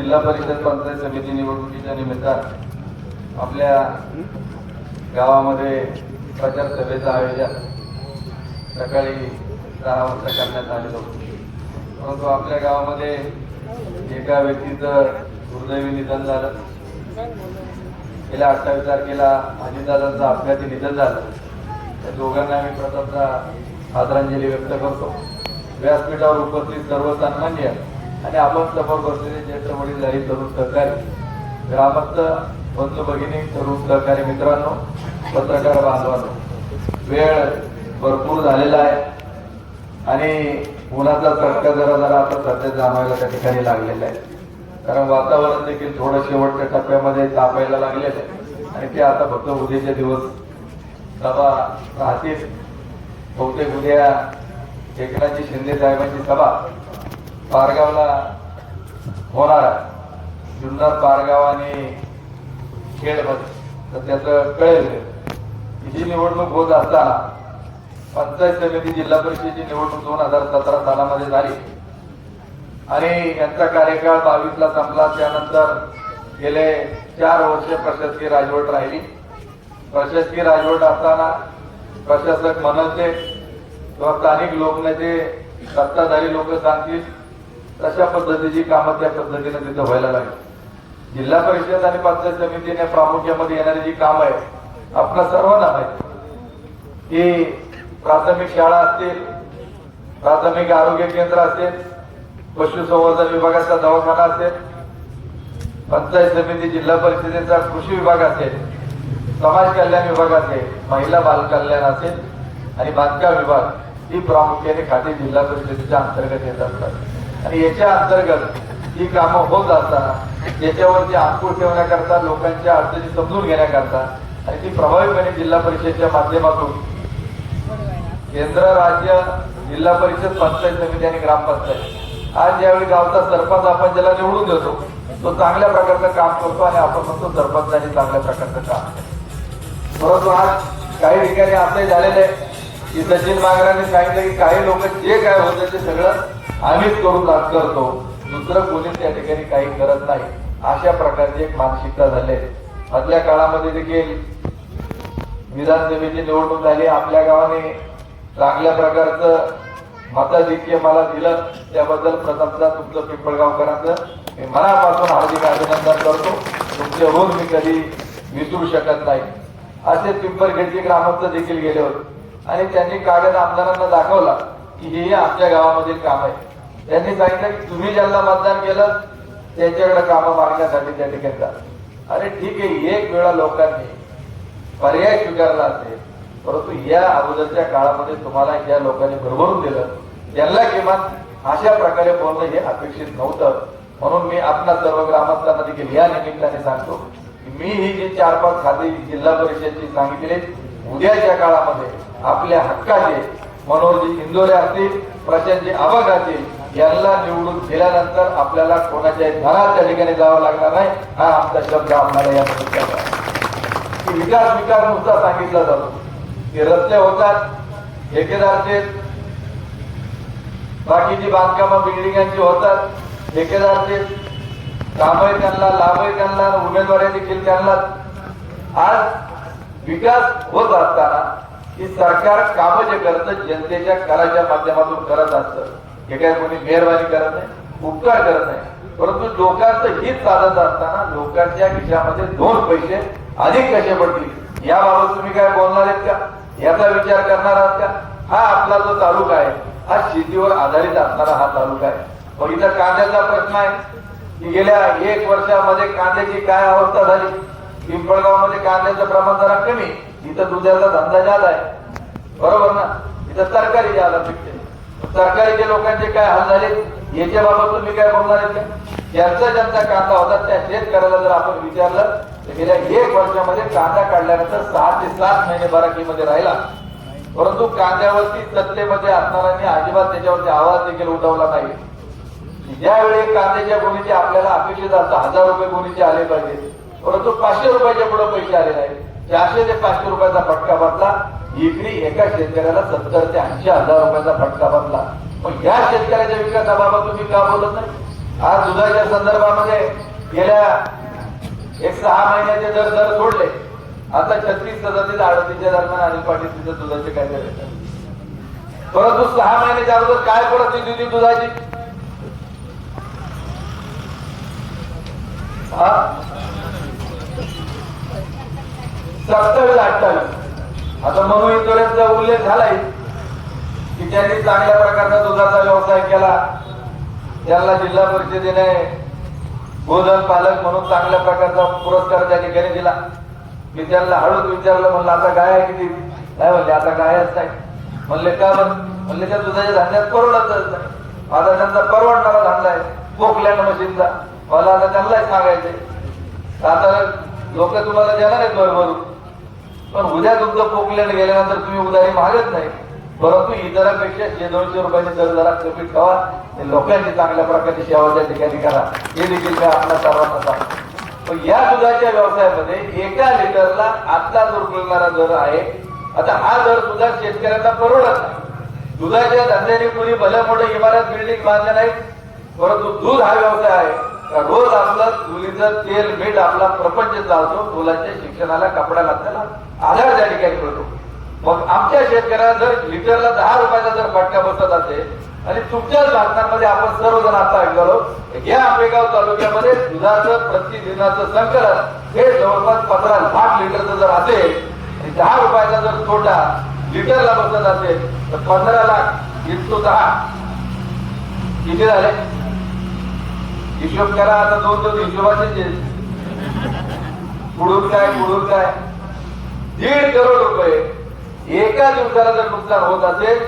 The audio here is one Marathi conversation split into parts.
जिल्हा परिषद पंचायत समिती निवडणुकीच्या निमित्तानं आपल्या गावामध्ये प्रचार सभेचं आयोजन सकाळी दहा वाजता करण्यात आलेलं होतं. परंतु आपल्या गावामध्ये एका व्यक्तीचं दुर्दैवी निधन झालं. गेल्या अठ्ठावीस तारखेला अजितदादांचं अपघाती निधन झालं. त्या दोघांना आम्ही प्रथमतः आदरांजली व्यक्त करतो. व्यासपीठावर उपस्थित सर्व सन्मान्य आणि आपण समोर बसलेले ज्येष्ठ वडीलधारी तरुण सहकारी. ग्रामस्थ बंधू भगिनी तरुण सहकारी मित्रांनो पत्रकार बांधवांनो वेळ भरपूर झालेला आहे. आणि उन्हाचा चटका जरा जरा आता सध्या जाणवायला त्या ठिकाणी लागलेला आहे. कारण वातावरण देखील थोडं शेवटच्या टप्प्यामध्ये तापायला लागलेलं आहे. आणि ते आता फक्त उद्याचे दिवस सभा राहतील. बहुतेक उद्या एकनाथजी शिंदे साहेबांची सभा. पारगावला होणार आहे. जुन्नर पारगाव आणि खेडमध्ये तर त्याचं कळेल. ही निवडणूक होत असताना पंचायत समिती जिल्हा परिषदेची निवडणूक दोन हजार सतरा सालामध्ये झाली. आणि यांचा कार्यकाळ बावीसला संपला. त्यानंतर गेले चार वर्ष प्रशासकीय राजवट राहिली. प्रशासकीय राजवट असताना प्रशासक म्हणते किंवा स्थानिक लोकनेते सत्ताधारी लोक सांगतील. तशा पद्धतीची कामं त्या पद्धतीने तिथं व्हायला लागली. जिल्हा परिषद आणि पंचायत समितीने प्रामुख्यामध्ये येणारी जी कामं आहेत आपल्या सर्वांना माहिती की प्राथमिक शाळा असतील प्राथमिक आरोग्य केंद्र असेल पशुसंवर्धन विभागाचा दवाखाना असेल पंचायत समिती जिल्हा परिषदेचा कृषी विभाग असेल समाज कल्याण विभाग असेल महिला बालकल्याण असेल आणि बांधकाम विभाग ही प्रामुख्याने खाते जिल्हा परिषदेच्या अंतर्गत येत असतात. आणि याच्या अंतर्गत ही कामं होत असताना याच्यावरती अंकुश ठेवण्याकरता लोकांच्या अडचणी समजून घेण्याकरता आणि ती प्रभावीपणे जिल्हा परिषदेच्या माध्यमातून केंद्र राज्य जिल्हा परिषद पंचायत समिती आणि ग्रामपंचायत. आज ज्यावेळी गावचा सरपंच आपण ज्याला निवडून देतो तो चांगल्या प्रकारचं काम करतो आणि आपण म्हणतो सरपंचाने चांगल्या प्रकारचं काम परंतु आज काही ठिकाणी असे झालेले आहे की सचिन बागरांनी सांगितलं की काही लोक जे काय होतं ते सगळं आम्हीच करून दात करतो. दुसरं कोणी त्या ठिकाणी काही करत नाही. अशा प्रकारची एक मानसिकता झाली आहे. मधल्या काळामध्ये देखील विधानसभेची निवडणूक झाली. आपल्या गावाने चांगल्या प्रकारचं मताधिक्य मला दिलं. त्याबद्दल प्रथमचा तुमचं पिंपळगावकरांचं मी मनापासून हार्दिक अभिनंदन करतो. तुमचे ऋण मी कधी विसरू शकत नाही. असे पिंपरखेडचे ग्रामस्थ देखील गेले होते. आणि त्यांनी कागद आमदारांना दाखवला की हे आमच्या गावामधील काम आहे. त्यांनी सांगितलं की तुम्ही ज्यांना मतदान केलं त्यांच्याकडे कामं मागण्यासाठी त्या ठिकाणी जा. अरे ठीक आहे एक वेळा लोकांनी पर्याय स्वीकारला असेल परंतु या अगोदरच्या काळामध्ये तुम्हाला या लोकांनी भरभरून दिलं. त्यांना किमान अशा प्रकारे बोलणं हे अपेक्षित नव्हतं. म्हणून मी आपल्या सर्व ग्रामस्थांना देखील या निमित्ताने सांगतो की मी ही जी चार पाच खाते जिल्हा परिषदची सांगितली उद्याच्या काळामध्ये आपल्या हक्काचे मनोजी इंदोरे असतील प्रशांतजी आवाग असतील यांना निवडून दिल्यानंतर आपल्याला कोणाच्याही घरात त्या ठिकाणी जावं लागणार नाही हा आमचा शब्द आपल्याला या की विकास विकास नुसता सांगितला जातो. की रस्ते होतात ठेकेदारचे बाकीची बांधकामं बिल्डिंगांची होतात ठेकेदारचे कामही त्यांना लाभही त्यांना उमेदवारी देखील त्यांना आज विकास होत असताना की सरकार कामं जे करतं जनतेच्या कराच्या माध्यमातून करत असतं. हे काय कोणी मेहरबानी करत नाही? उपकार करत नाही. परंतु लोकांचं हित साधत असताना लोकांच्या खिशामध्ये दोन पैसे अधिक कसे पडतील? याबाबत तुम्ही काय बोलणार आहेत का? याचा विचार करणार आहात का? हा आपला जो तालुका आहे हा शेतीवर आधारित असणारा हा तालुका आहे. मग इथं कांद्याचा प्रश्न आहे. की गेल्या एक वर्षामध्ये कांद्याची काय अवस्था झाली? पिंपळगावमध्ये कांद्याचं प्रमाण जरा कमी. इथं दुधाचा धंदा झाला आहे. बरोबर ना? इथं तरकारी द्यायला पिकते सरकारीच्या लोकांचे काय हाल झाले? याच्या बाबत तुम्ही काय बोलणार आहेत ज्यांचा ज्यांचा कांदा होता त्या शेतकऱ्याला जर आपण विचारलं तर गेल्या एक वर्षामध्ये कांदा काढल्यानंतर सहा ते सात महिने बराकीमध्ये राहिला. परंतु कांद्यावरती सत्तेमध्ये असणाऱ्यांनी अजिबात त्याच्यावरती आवाज देखील उठवला नाही. ज्यावेळी कांद्याच्या गुणीचे आपल्याला अपेक्षित असतं हजार रुपये गुणीचे आले पाहिजे. परंतु पाचशे रुपयाच्या पुढे पैसे आले नाही चारशे ते पाचशे रुपयाचा फटका बसला. इकडे एका शेतकऱ्याला सत्तर ते ऐंशी हजार रुपयाचा फटका बसला. पण या शेतकऱ्याच्या विकासाबाबत तुम्ही का बोलत नाही? आज दुधाच्या संदर्भामध्ये गेल्या एक सहा महिन्याचे दर दर सोडले आता छत्तीस सदतीस अडतीसच्या दरम्यान अनिल पाटील तिथं दुधाचे काय झाले परंतु सहा महिन्याच्या अगोदर काय परिस्थिती होती दुधाची? हा? सत्तावीस अठ्ठावीस. आता म्हणू इन्शुरन्सचा उल्लेख झालाय की त्यांनी चांगल्या प्रकारचा दुधाचा व्यवसाय केला. त्यांना जिल्हा परिषदेने गोधन पालक म्हणून चांगल्या प्रकारचा पुरस्कार त्या ठिकाणी दिला. मी त्यांना हळूच विचारलं म्हणलं आता गाय आहे किती? नाही म्हणले आता गायच नाही. म्हणले का म्हणले त्या दुधाच्या धान्यात परवडतच नाही त्यांचा परवडणारा धंदा आहे कोकल्यान मशीनचा. मला आता त्यांनाच सांगायचंय आता लोक तुम्हाला देणार आहेत भरभरून पण उद्या तुमचं पोकल्याला गेल्यानंतर तुम्ही उदारी मागत नाही. परंतु इतरांपेक्षा शे दोनशे रुपयाने दर जरा कमी ठेवा. आणि लोकांची चांगल्या प्रकारची सेवा त्या ठिकाणी करा. हे देखील काय आपल्या सर्वांना सांगतो. पण या दुधाच्या व्यवसायामध्ये एका लिटरला आतला जो मिळणारा दर आहे. आता हा दर सुद्धा शेतकऱ्यांना परवडत नाही. दुधाच्या धंद्याने कोणी भल्या मोठे इमारत बिल्डिंग बांधल्या नाही. परंतु दूध हा व्यवसाय आहे. रोज आपलं मुलीचं तेल मीठ आपला प्रपंच चालतो मुलांच्या शिक्षणाला कपडा घातल्याला आधार त्या ठिकाणी मिळतो मग आमच्या शेतकऱ्याला जर लिटरला दहा रुपयाचा जर फटका बसत असेल आणि तुमच्याच भाषणांमध्ये आपण सर्वजण आता ऐकलो या आंबेगाव तालुक्यामध्ये दुधाचं प्रतिदिनाचं संकलन हे जवळपास पंधरा लाख लिटरचं जर असेल आणि दहा रुपयाचा जर तोटा लिटरला बसत असेल तर पंधरा लाख इंटू दहा किती झाले? हिशोब करा आता दोन दोन हिशोबाचे पुढून काय पुढून काय? दीड करोड रुपये. एका दिवसाला जर नुकसान होत असेल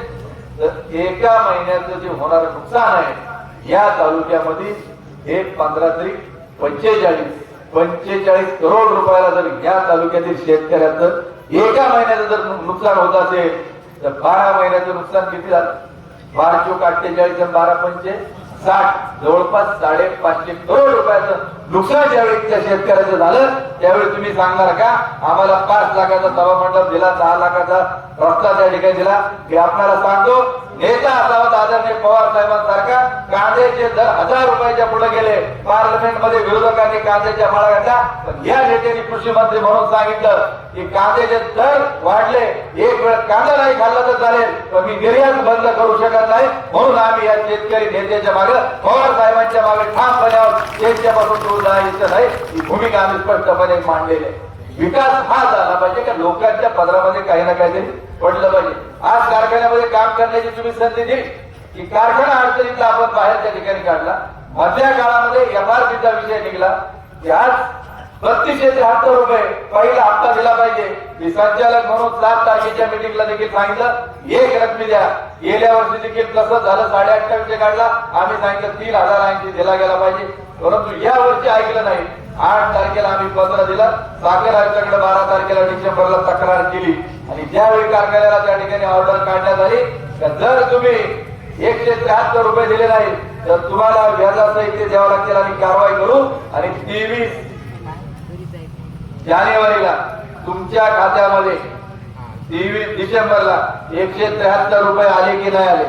तर एका महिन्याचं जे होणारं नुकसान आहे या तालुक्यामध्ये हे पंधरा तरी पंचेचाळीस पंचेचाळीस करोड रुपयाला जर या तालुक्यातील शेतकऱ्याचं एका महिन्याचं जर नुकसान होत असेल तर बारा महिन्याचं नुकसान किती झालं? बारा चोक अठ्ठेचाळीस बारा पंचे. साठ जवळपास साडेपाचशे करोड रुपयाचं नुकसान ज्यावेळी त्या शेतकऱ्याचं झालं. त्यावेळी तुम्ही सांगणार का? आम्हाला पाच लाखाचा सभा मंडप दिला दहा लाखाचा रस्ता त्या ठिकाणी दिला. मी आपल्याला सांगतो नेता असावा आदरणीय पवार साहेबांसारखा. कांद्याचे दर हजार रुपयाच्या पुढे गेले. पार्लमेंटमध्ये विरोधकांनी कांद्याच्या माळा घातल्या. या नेत्यांनी कृषी मंत्री म्हणून सांगितलं की कांद्याचे दर वाढले. एक वेळ कांदा नाही खाल्ला तर चालेल पण मी निर्यात बंद करू शकत नाही. म्हणून आम्ही या शेतकरी नेत्याच्या मागे पवार साहेबांच्या मागे ठामपणे आहोत. त्यांच्यापासून दूर जायचं नाही. ही भूमिका आम्ही स्पष्टपणे मांडलेली मांडलेले विकास हा झाला पाहिजे का? लोकांच्या पदरामध्ये काही ना काहीतरी पडलं पाहिजे. आज कारखान्यामध्ये काम करण्याची तुम्ही संधी दिली. की कारखाना अडचणीतला आपण बाहेरच्या ठिकाणी काढला. मधल्या काळामध्ये एमआरपीचा विषय निघला. की आज बत्तीसशे त्र्याहत्तर रुपये पहिला हप्ता दिला पाहिजे. मी संचालक म्हणून सात तारखेच्या मिटिंगला देखील सांगितलं. एक रकमी द्या. गेल्या वर्षी देखील तसंच झालं. साडे अठ्ठावीसशे काढला. आम्ही सांगितलं तीन हजार ऐंशी दिला गेला पाहिजे. परंतु या वर्षी ऐकलं नाही. आठ तारखेला आम्ही पत्र दिलं. साखर आयुक्ताकडे बारा तारखेला डिसेंबरला तक्रार केली. आणि ज्यावेळी कार्यालयाला त्या ठिकाणी ऑर्डर काढण्यात आली तर जर तुम्ही एकशे त्र्याहत्तर रुपये दिले नाही तर तुम्हाला व्याजासहित ते द्यावं लागतील आणि कारवाई करू. आणि तेवीस जानेवारीला तुमच्या खात्यामध्ये तेवीस डिसेंबरला एकशे त्र्याहत्तर रुपये आले की नाही आले?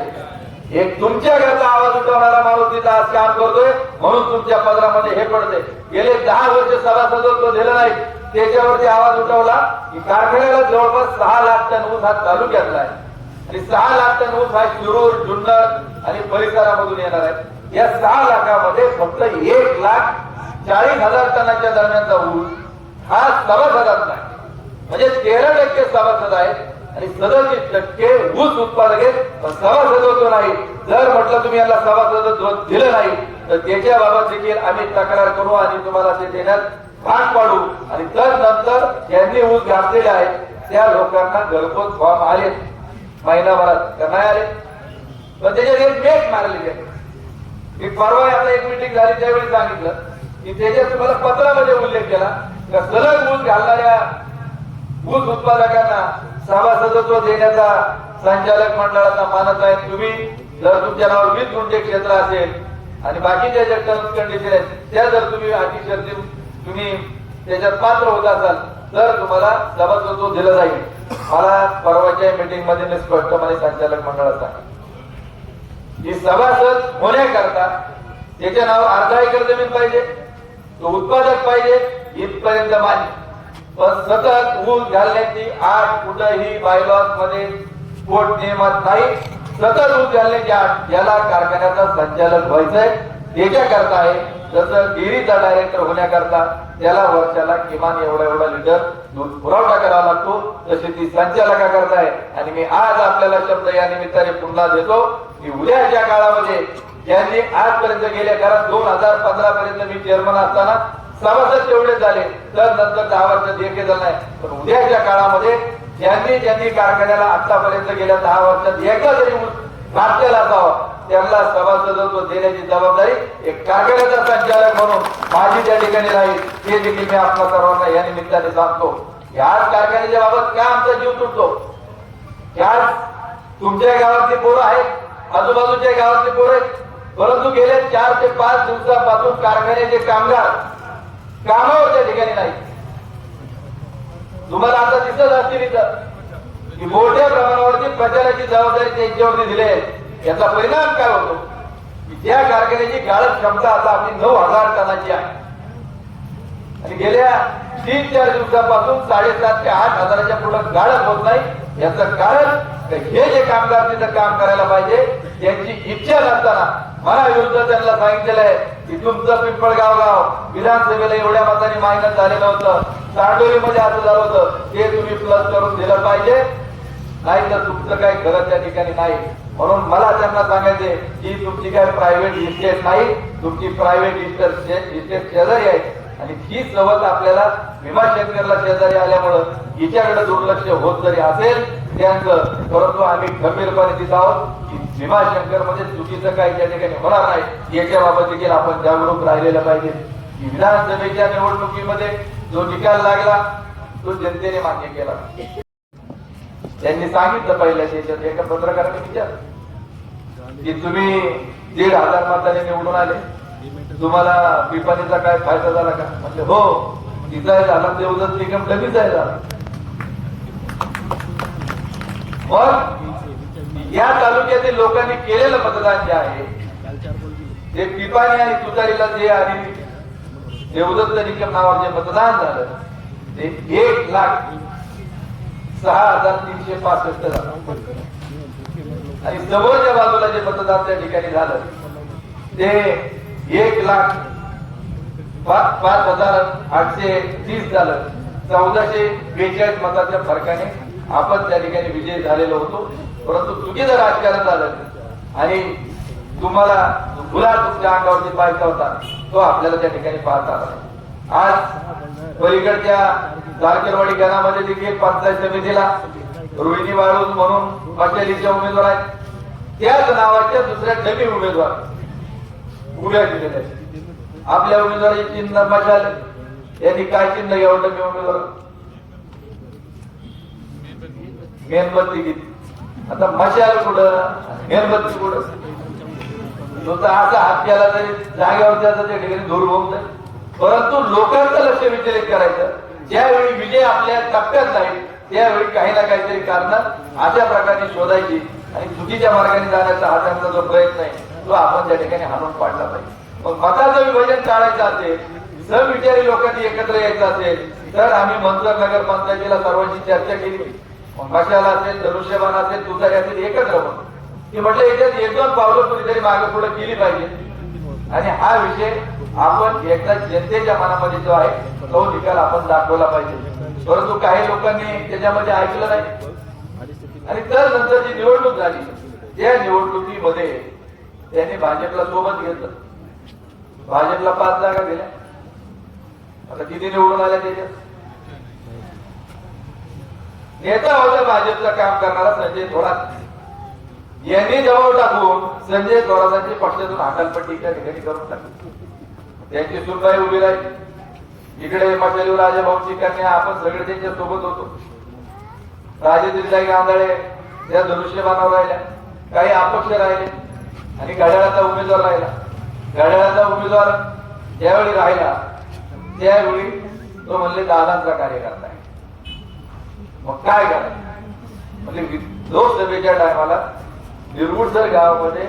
एक तुमच्या घरचा आवाज उठवणारा माणूस तिथं आज काम करतोय म्हणून तुमच्या पदरामध्ये हे पडते गेले दहा वर्ष सभासदत्व दिलं नाही. त्याच्यावरती आवाज उठवला की कारखान्याला जवळपास सहा लाख टन ऊस हा तालुक्यातला आहे. आणि सहा लाख टन ऊस हा शिरूर जुन्नर आणि परिसरामधून येणार आहे. या सहा लाखामध्ये फक्त एक लाख चाळीस हजार टनाच्या दरम्यानचा ऊस हा सभासदात नाही म्हणजे तेरा टक्के सभासद आहेत. आणि सदतीस टक्के ऊस उत्पादक आहेत पण सभासदत्व नाही. जर म्हटलं तुम्ही याला सभासदत्व दिलं नाही तर त्याच्याबाबत देखील आम्ही तक्रार करू आणि तुम्हाला ते देण्यात भाग पाडू. आणि तर नंतर ज्यांनी ऊस घातलेले आहेत त्या लोकांना घरपोच फॉर्म आले. महिनाभरात का नाही आले. पण त्याच्यात एक मेट मारलेली आहे. मी परवा आता एक मिटिंग झाली त्यावेळी सांगितलं की त्याच्यात तुम्हाला पत्रामध्ये उल्लेख केला का सलग ऊस घालणाऱ्या ऊस उत्पादकांना सभासदत्व देण्याचा संचालक मंडळाचा मानत आहे तुम्ही. जर तुमच्या नावावर वीस गुंठे क्षेत्र असेल आणि बाकीच्या ज्या टर्म्स कंडिशन आहेत त्या जर तुम्ही अटी शर्ती तुम्ही त्याच्यात पात्र होत असाल तर तुम्हाला सभासदत्व दिलं जाईल. मला परवाच्या मीटिंगमध्ये मी स्पष्टपणे संचालक मंडळाचा ही सभासद होण्याकरता त्याच्या नावावर अर्धा एकर जमीन पाहिजे तो उत्पादक पाहिजे इथपर्यंत मान्य. पण सतत ऊस घालण्याची आठ कुठंही बायलॉजमध्ये कोर्ट नियमात नाही. सतत ऊस घालण्याची आठ याला कारखान्याचा संचालक व्हायचंय. त्याच्या करता आहे जसं डेअरीचा डायरेक्टर होण्याकरता त्याला वर्षाला किमान एवढा एवढा लिटर दूध पुरवठा करावा लागतो. तशी ती संचालका करताय आणि मी आज आपल्याला शब्द या निमित्ताने पुन्हा देतो की उद्याच्या काळामध्ये ज्यांनी आजपर्यंत गेल्या कारण दोन हजार पंधरा पर्यंत मी चेअरमन असताना सभासद तेवढे झाले. तर नंतर दहा वर्षात एक झालं नाही. पण उद्याच्या काळामध्ये ज्यांनी ज्यांनी कारखान्याला आतापर्यंत गेल्या दहा वर्षात एकदा जरी घातलेला असावा त्यांना सभासदत्व देण्याची जबाबदारी एक कारखान्याचा संचालक म्हणून माझी त्या ठिकाणी राहील. हे देखील मी आपल्या सर्वांना या निमित्ताने सांगतो. याच कारखान्याच्या बाबत काय आमचा जीव तुटतो? याच तुमच्या गावातली पोरं आहेत. आजूबाजूच्या गावातली पोरं आहेत. परंतु गेल्या चार ते पाच दिवसापासून कारखान्याचे कामगार कामावर त्या ठिकाणी नाही. तुम्हाला आता दिसत असतील इथं. की मोठ्या प्रमाणावरती प्रचाराची जबाबदारी त्यांच्यावरती दिली आहे. याचा परिणाम काय होतो? की त्या कारखान्याची गाळप क्षमता आता आपली नऊ हजार टनाची आहे. आणि गेल्या तीन चार दिवसापासून साडेसात ते आठ हजाराच्या पुढे गाळप होत नाही. याचं कारण हे जे कामगार तिथं काम करायला पाहिजे त्यांची इच्छा नसताना मला विरुद्ध त्यांना सांगितलेलं आहे. की तुमचं पिंपळगाव गाव विधानसभेला एवढ्या मताने मायनस झालेलं होतं. मध्ये असं झालं होतं. ते तुम्ही प्लस करून दिलं पाहिजे. नाही तर तुमचं काही गरज त्या ठिकाणी नाही. म्हणून मला त्यांना सांगायचे की तुमची काय प्रायव्हेट इस्टेट नाही. तुमची प्रायव्हेट इस्टेट इस्टेट शेजारी आहे. आणि ही सवत आपल्याला भीमाशंकरला शेजारी आल्यामुळं हिच्याकडे दुर्लक्ष होत जरी असेल त्यांचं परंतु आम्ही गंभीरपणे दिसत आहोत की भीमाशंकरमध्ये चुकीचं काही त्या ठिकाणी होणार नाही. याच्याबाबत देखील आपण जागरूक राहिलेलं पाहिजे. की विधानसभेच्या निवडणुकीमध्ये जो निकाल लागला तो जनतेने मान्य केला. त्यांनी सांगितलं पहिल्या त्याच्यात एका पत्रकाराने विचार की तुम्ही दीड हजार मताने निवडून आले. तुम्हाला पिपाणीचा काय फायदा झाला का? म्हणजे हो तिचा झाला तेवढंच निकम कमी आहे मग या तालुक्यातील लोकांनी केलेलं मतदान जे आहे ते पिपाणी आणि तुतारीला जे आणि देवदत्त निकम नावावर जे मतदान झालं ते एक लाख सहा हजार तीनशे पासष्ट झालं. आणि जवळच्या बाजूला जे मतदान त्या ठिकाणी झालं ते एक लाख पाच पाच हजार आठशे तीस झालं. चौदाशे बेचाळीस मताच्या फरकाने आपण त्या ठिकाणी विजय झालेलो होतो. परंतु चुकीचं राजकारण झालं. आणि तुम्हाला गुलाब तुमच्या अंगावरती पाहायचा होता तो आपल्याला त्या ठिकाणी पाहता आला. आज पलीकडच्या जारकेरवाडी गणामध्ये देखील पंचायत समितीला रोहिणी वाळूज म्हणून मशालीच्या उमेदवार आहेत. त्याच नावाच्या दुसऱ्या डमी उमेदवार उभ्या केलेल्या आपल्या उमेदवाराची चिन्ह मशाल यांनी काय चिन्ह घ्यावं डमी उमेदवार. मेणबत्ती घेतली. आता मशाल कुठं? मेणबत्ती कुठं? तर असा हात केला तरी जागेवर त्याचा त्या ठिकाणी धूर होऊन जाईल परंतु लोकांचं लक्ष विचलित करायचं. ज्यावेळी विजय आपल्या टप्प्यात जाईल त्यावेळी काही ना काहीतरी कारण अशा प्रकारे शोधायची आणि चुकीच्या मार्गाने जाण्याचा हा त्यांचा जो प्रयत्न आहे तो आपण त्या ठिकाणी हाणून पाडला पाहिजे. मग मताचं विभाजन टाळायचं असेल समविचारी लोकांनी एकत्र यायचं असेल तर आम्ही मंत्र नगर पंचायतीला सर्वांची चर्चा केली मशाला असेल धनुष्यबाण असेल तुतारी असेल एकच रमण ती म्हटलं याच्यात एक दोन पावलं कुणीतरी मागे पुढे केली पाहिजे. आणि हा विषय आपण एकदा जनतेच्या मनामध्ये जो आहे तो निकाल आपण दाखवला पाहिजे. परंतु काही लोकांनी त्याच्यामध्ये ऐकलं नाही. आणि तर नंतर जी निवडणूक झाली त्या निवडणुकीमध्ये त्यांनी भाजपला सोबत घेतलं. भाजपला पाच जागा दिल्या. आता किती निवडून आल्या त्याच्यात? नेता होता भाजपचं काम करणारा संजय थोरात. यांनी जवळ टाकून संजय थोरातांची पक्षातून हाकालपट्टी त्या ठिकाणी करून टाकली. त्यांची सुनबाई उभी राहिली. इकडे मशाली राजा भाऊची कन्या आपण सगळे त्यांच्यासोबत होतो. राजेंद्रताई गांधळे त्या धनुष्यबाणावर राहिल्या. काही अपक्ष राहिले आणि घड्याळाचा उमेदवार राहिला. घड्याळाचा उमेदवार ज्यावेळी राहिला त्यावेळी तो म्हणले दादांचा कार्यकर्ता मग काय करायचं म्हणजे लोकसभेच्या टायमाला निरगुडसर गावामध्ये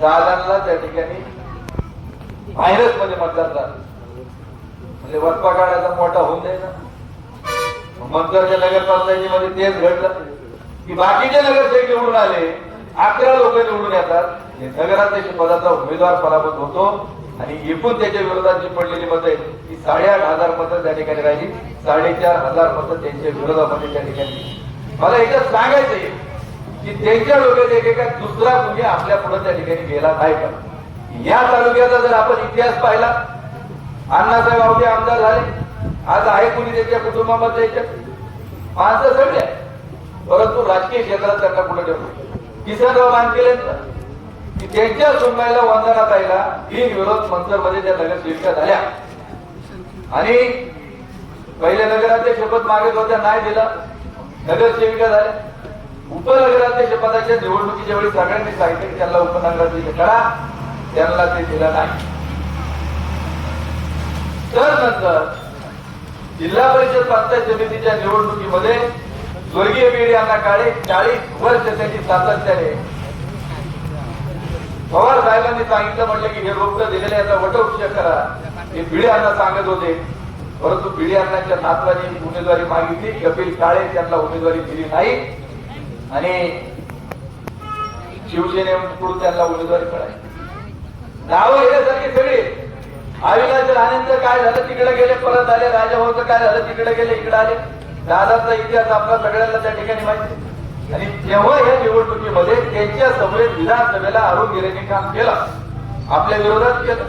दादांना त्या ठिकाणी व्हायरसमध्ये मतदान झालं. म्हणजे वटपा काढायचा मोठा होऊन द्यायचा नगर पंचायतीमध्ये तेच घडलं. की बाकीचे नगरसेवक निवडून आले अकरा लोक निवडून येतात. नगराध्यक्ष पदाचा उमेदवार पराभूत होतो. आणि एकूण त्याच्या विरोधात जी पडलेली मतं आहेत ती साडेआठ हजार मतं त्या ठिकाणी राहिली. साडेचार हजार मतं त्यांच्या विरोधामध्ये त्या ठिकाणी मला याच्यात सांगायचंय की त्यांच्या डोक्यात एकेका दुसरा म्हणजे आपल्या पुढे त्या ठिकाणी गेला नाही का? या तालुक्याचा जर आपण इतिहास पाहिला अण्णासाहेब आवडे आमदार झाले. आज आहे कुणी त्यांच्या कुटुंबामध्ये याच्यात माणसं सगळे. आहे. परंतु राजकीय क्षेत्रात त्यांना पुढे ठेवलं. किसनराव मानकेले की त्यांच्या सुनबाईला वंदना ताईला बिनविरोध मंचरमध्ये त्या नगरसेविका झाल्या आणि पहिल्या नगराध्यक्ष शपथ मागत होत्या नाही दिला. नगरसेविका झाल्या उपनगराध्यक्ष पदाच्या निवडणुकीच्या वेळी सगळ्यांनी सांगितले की त्यांना उपनगराध्यक्ष करा. त्यांना ते दिलं नाही. तर नंतर जिल्हा परिषद पंचायत समितीच्या निवडणुकीमध्ये स्वर्गीय बीड यांना काळे चाळीस वर्ष त्यांची सातत्याने पवार साहेबांनी सांगितलं म्हटलं की हे रोपट दिलेले याचा वटवृक्ष करा. हे भिडे सांगत होते. परंतु भिडे यांच्या उमेदवारी मागितली. कपिल काळे त्यांना उमेदवारी दिली नाही. आणि शिवसेनेकडून त्यांना उमेदवारी कळाली नावं घेण्यासारखी सगळी. अविनाश राणेंचं काय झालं? तिकडे गेले परत आले. राजाभाऊचं काय झालं? तिकडे गेले इकडे आले. दादाचा इतिहास आपला सगळ्यांना त्या ठिकाणी माहिती आणि तेव्हा या निवडणुकीमध्ये त्यांच्या सभेत विधानसभेला अरुण गिरेने काम केलं. आपल्या विरोधात केलं.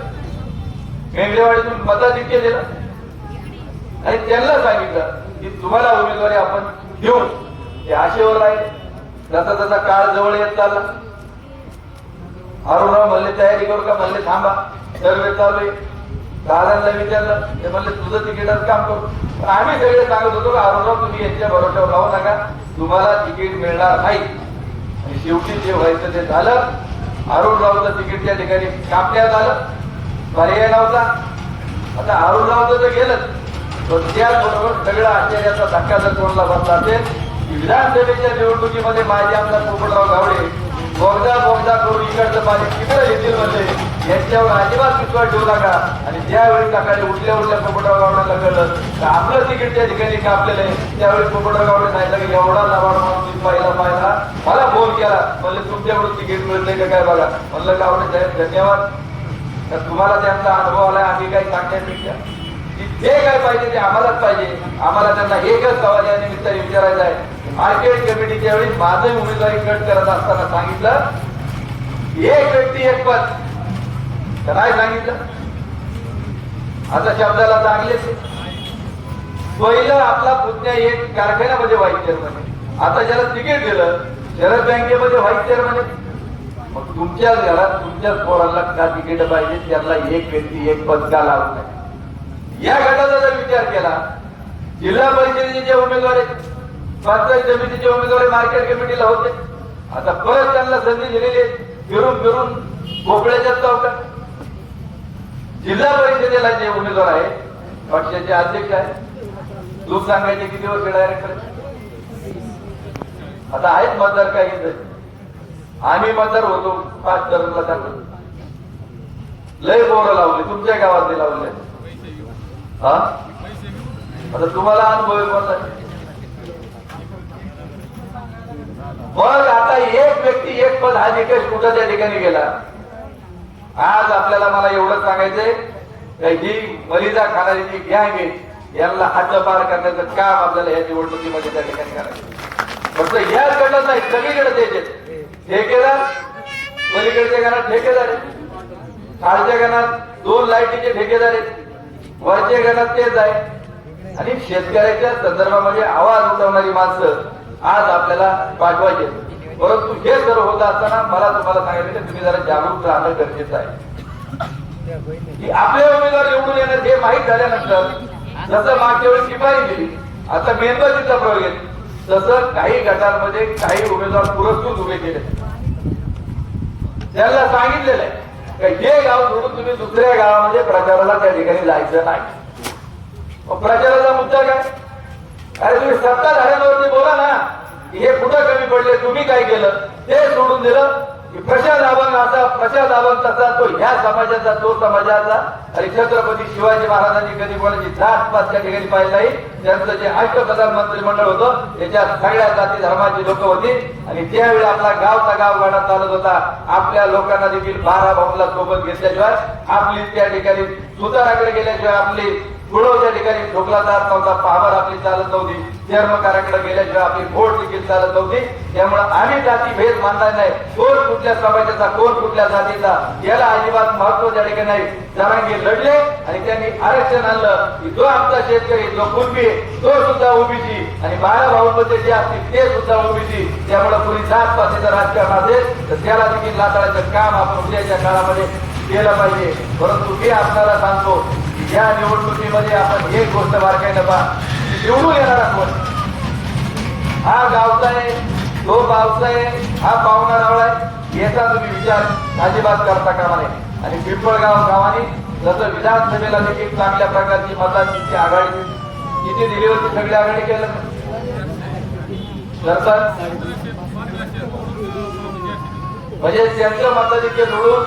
मेंढरेवाडीतून मताधिक्य दिलं. आणि त्यांना सांगितलं की तुम्हाला उमेदवारी आपण देऊ. ते आशेवर आहे. जसा जसा काळ जवळ येत चालला. अरुणराव म्हणले तयारी करू का? म्हणले थांबा. सर्वे चालू आहे. दादांना विचारलं. ते म्हणले तुझं तिकीटात काम करू. आम्ही सगळे सांगत होतो का अरुणराव तुम्ही यांच्या भरोशावर राहू नका. तुम्हाला तिकीट मिळणार नाही. आणि शेवटी जे व्हायचं ते झालं. अरुणरावचं तिकीट त्या ठिकाणी कापण्यात आलं. पर्याय नव्हता. आता अरुणरावचं तर गेलं पण त्याचबरोबर सगळा आश्चर्याचा धक्का जर कोणाला बसला असेल की विधानसभेच्या निवडणुकीमध्ये माझे आमदार पोपटराव गावडे करून इकडचं पाणी येतील म्हणजे? यांच्यावर अजिबात विश्वास ठेवू नका. आणि ज्यावेळी सकाळी उठल्या उठल्या पोपटराव गावड्याला कळलं तर आपलं तिकीट त्या ठिकाणी कापलेलं आहे. त्यावेळी पोपटराव गावडे सांगितलं की एवढा लवाड माणूस पाहिला पाहिला. मला फोन केला. म्हणजे तुमच्याकडून तिकीट मिळतंय का काय बघा? म्हणलं गावडे साहेब धन्यवाद. तर तुम्हाला त्यांचा अनुभव आलाय आम्ही काही सांगण्यापेक्षा. जे काय पाहिजे ते आम्हालाच पाहिजे. आम्हाला त्यांना एकच सवाल या निमित्ताने विचारायचा आहे. मार्केट कमिटीच्या वेळी माझं उमेदवारी कट करत असताना सांगितलं एक व्यक्ती एक पद. तर नाही सांगितलं? आता शब्दाला चांगले. पहिलं आपला पुतण्या एक कारखान्यामध्ये व्हाईस चेअरमन आता ज्याला तिकीट दिलं शरद बँकेमध्ये व्हाईस चेअरमन मग तुमच्या घरात तुमच्या पोरांना का तिकीट पाहिजे? त्याला एक व्यक्ती एक पद का लावत नाही? या गटाचा जर विचार केला जिल्हा परिषदेचे जे उमेदवार आहेत पंचायत समितीचे उमेदवार मार्केट कमिटीला होते. आता परत त्यांना संधी दिलेली आहे. फिरून फिरून भोपळ्याच्या चौकात जिल्हा परिषदेला जे उमेदवार आहे पक्षाचे अध्यक्ष आहे दूध सांगायचे किती वर्ष डायरेक्टर आता आहेत मतदार काय आम्ही मतदार होतो पाच टर्मला टाकून लय बोर लावले तुमच्या गावातले लावले. हा? आता तुम्हाला अनुभव आहे मग आता एक व्यक्ती एक पद हा निकष कुठं त्या ठिकाणी गेला? आज आपल्याला मला एवढं सांगायचंय ही मलिदा खाणारी जी गँग आहे. यांना हात पार करण्याचं काम आपल्याला या निवडणुकीमध्ये त्या ठिकाणी करायचं फक्त याच कडलं नाही सगळीकडे द्यायचे ठेकेदार पलीकडच्या घरात ठेकेदार आहेत. खालच्या घरात दोन लाईटीचे ठेकेदार आहेत. वरच्या घरात तेच आहे आणि शेतकऱ्याच्या संदर्भामध्ये आवाज उठवणारी माणसं आज आपल्याला पाठवायचे. परंतु हे सर्व होत असताना मला तुम्हाला सांगायचं की तुम्ही जरा जागरूक राहणं गरजेचं आहे. की आपले उमेदवार निवडून येणार हे माहीत झाल्यानंतर जसं मागच्या वेळी शिपाई दिली आता मेणबत्तीचा प्रयोग येत तसं काही गटांमध्ये काही उमेदवार पुरस्कृत उभे केले. त्यांना सांगितलेलं आहे की हे गाव सोडून तुम्ही दुसऱ्या गावामध्ये प्रचाराला त्या ठिकाणी जायचं नाही. प्रचाराचा मुद्दा काय? अरे तुम्ही सत्ताधाऱ्यांवरती बोला ना की हे कुठं कमी पडले तुम्ही काय केलं? ते सोडून दिलं की प्रशांत दावण असा प्रशांत दावण तसा तो ह्या समाजाचा तो समाजाचा. आणि छत्रपती शिवाजी महाराजांनी कधी कोणाची जात पात त्या ठिकाणी पाहिलं नाही. त्यांचं जे अष्ट प्रधानमंत्री मंडळ होतं त्याच्यात सगळ्या जाती धर्माची लोक होती. आणि त्यावेळी आपला गावचा गाव गाडा चालत होता. आपल्या लोकांना देखील बारा भाऊला सोबत घेतल्याशिवाय आपली त्या ठिकाणी सुताराकडे गेल्याशिवाय आपली पुढं त्या ठिकाणी ढोकला जात नव्हता पावर आपली चालत नव्हती धर्मकाराकडे गेल्याशिवाय आपली बोट देखील चालत नव्हती. त्यामुळे आम्ही जाती भेद मानला नाही. कोण कुठल्या समाजाचा कोण कुठल्या जातीचा याला अजिबात महत्त्व त्या ठिकाणी नाही. जरांगे लढले आणि त्यांनी आरक्षण आणलं. की जो आमचा शेतकरी जो कुणबी तो सुद्धा ओबीसी. आणि बारा भाऊमध्ये जे असतील ते सुद्धा ओबीसी. त्यामुळे कोणी जात पातीचं राजकारण असेल तर त्याला देखील लाताळाचं काम आपण उद्याच्या काळामध्ये केलं पाहिजे. परंतु मी आपल्याला सांगतो या निवडणुकीमध्ये आपण एक गोष्ट बारकायला पहा. निवडून येणार कोण हा गावचा आहे तो गावचा आहे हा पाहुणा रावळा आहे याचा तुम्ही विचार अजिबात करता कामा नये. आणि पिंपळगाव गावाने जसं विधानसभेला देखील चांगल्या प्रकारची मतांची आघाडी किती दिली होती सगळी आघाडी केलं नंतर म्हणजे त्यांचं मताधिक्य जोडून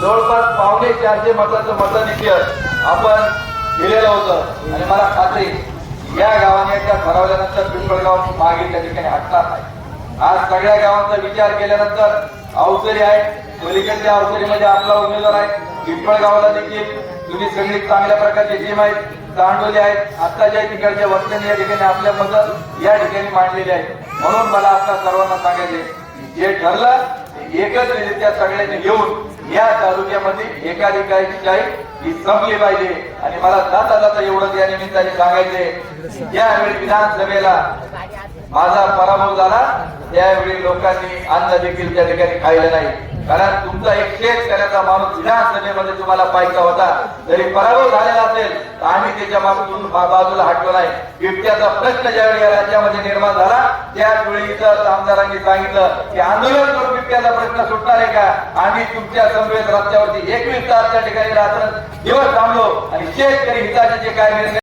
जवळपास पावणे चारशे मताचं मताधिक्य आपण दिलेलं होतं आणि मला खात्री या गावाने त्या ठरवल्यानंतर पिंपळगाव मागे त्या ठिकाणी हटणार नाही. आज सगळ्या गावांचा विचार केल्यानंतर अवसरी आहे. पलीकडच्या अवसरीमध्ये आपला उमेदवार आहे. पिंपळगावला देखील तुम्ही सगळी चांगल्या प्रकारची टीम आहेत. चांडोली आहेत. आता ज्या तिकडच्या वक्त्यांनी या ठिकाणी आपल्या मदत या ठिकाणी मांडलेली आहे म्हणून मला आपल्या सर्वांना सांगायचे जे ठरलं एकत्रित्या सगळ्यांनी घेऊन या तालुक्यामध्ये एकाधिकारीची ही संपली पाहिजे. आणि मला जाता जाता एवढंच या निमित्ताने सांगायचे यावेळी विधानसभेला माझा पराभव झाला. त्यावेळी लोकांनी अन्न देखील त्या ठिकाणी खायला नाही. कारण तुमचा एक शेतकऱ्याचा माणूस विधानसभेमध्ये तुम्हाला पाहिजे होता. जरी पराभव झालेला असेल तर आम्ही त्याच्या मागून बाजूला हटलो नाही. बिबट्याचा प्रश्न ज्यावेळी या राज्यामध्ये निर्माण झाला त्यावेळी इथं आमदारांनी सांगितलं की आंदोलन करून बिबट्याचा प्रश्न सुटणार आहे का? आम्ही तुमच्या समवेत रस्त्यावरती एकवीस तास त्या ठिकाणी रात्र दिवस थांबलो आणि शेतकरी हिताचे जे काय निर्णय